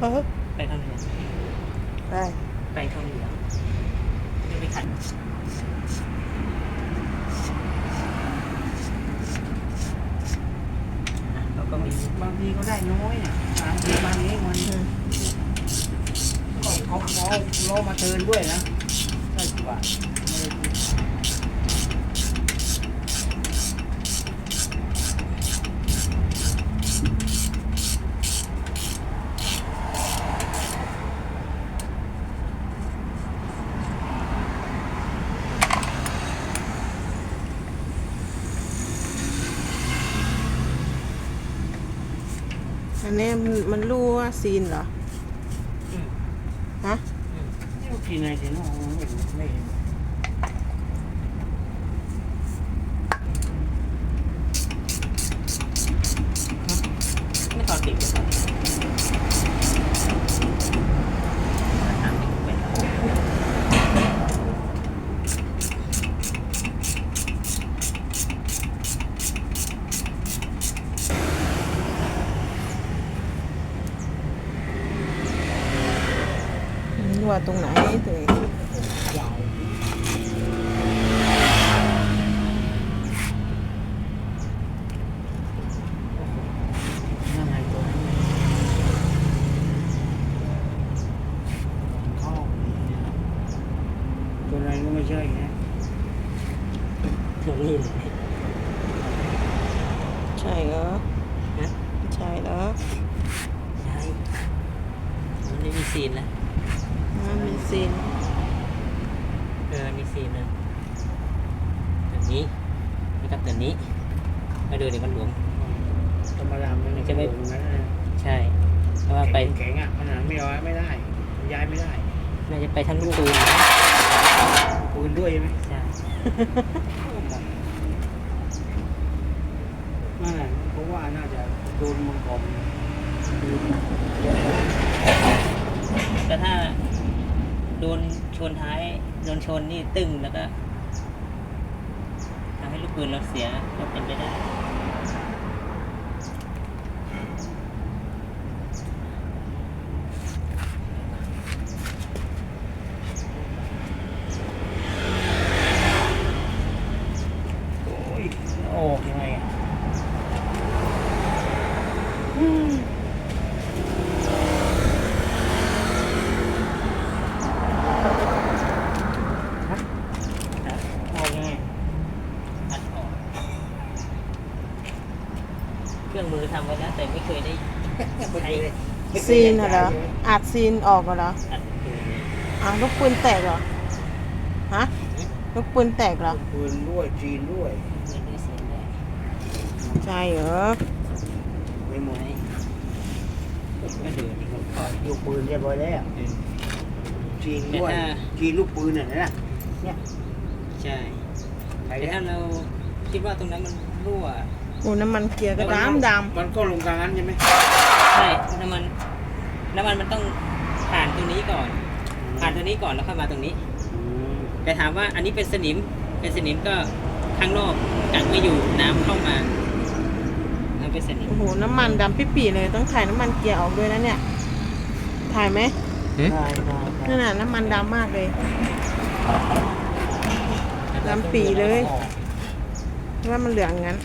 เออไปทางเหนือไปไปทางเหนือไม่ไปขัดอะแล้วก็มีบางทีก็ได้น้อยอะบางทีบางนี้มันอืมก็เขาเขาล้อมาเทิร์นด้วยนะได้กว่า อันนี้มันมันรู้ว่าซีนเหรออืมฮะนี่กินอะไรที่น้องไม่เห็นไม่เห็น รั่วตรงไหนตัวเองยาวยังไงตัวนี้เข้าตัวอะไรก็ไม่ใช่นะตรงนี้ใช่เหรอใช่เหรอใช่มันไม่มีซีนนะ มันมีซีนเออมีซีนนะแบบนี้แล้วก็แบบนี้มาดูเดี๋ยวมันหลวม ธรรมดามันจะไม่ตรงนั้นนะใช่เพราะว่าไป แข็งๆอะมันหาไม่ย้ายไม่ได้ ย้ายไม่ได้น่าจะไปทั้งลูกตูนนะปืนด้วยไหมใช่นั่นแหละเพราะว่าน่าจะโดนมังกร แต่ถ้าโดน ชนท้ายโดนชนนี่ตึงแล้วก็ทำให้ลูกปืนเราเสียก็เป็นไปได้ โอ้ยโอ้ยังไงอะออกยังไง อัดออกเค รื่องมือทำไว้แล้วแต่ไม่เคยได้ใช้ซีนเหรออัดซีนออกเหรออัดปืนอะลูกปืนแตกเหรอฮะลูกปืนแตกเหรอปืนด้วยจีนด้วยไม่ได้เสียได้ใช่เหรอไม่หมดไหมก็ดูนี่เขาคอยลูกปืนเรียบร้อยแล้วเออจีนด้วยแต่ถ้าจีนลูกปืนน่ะนะใช่ใครแต่เนี่ยถ้าเราคิดว่าตรงนั้นมันรั่ว โอ้น้ำมันเกียร์ก็ดำดมันก็ลงกลางนั้นใช่ไหมใช่น้ำมันน้ำมันมันต้องผ่านตรงนี้ก่อน ผ่านตรงนี้ก่อนแล้วค่อยมาตรงนี้ อืมแต่ถามว่าอันนี้เป็นสนิม เป็นสนิมก็ข้างนอกกักไม่อยู่น้ำเข้ามามันเป็นสนิำม โอ้โหน้ำมันดำปิ่ๆเลยต้องถ่ายน้ำมันเกียร์ออกด้วยนะเนี่ย ถ่ายไหมได้ได้ได้นั่นน่ะน้ำมันดำมากเลย ดำปี่เลย ว่ามันเหลืองงั้น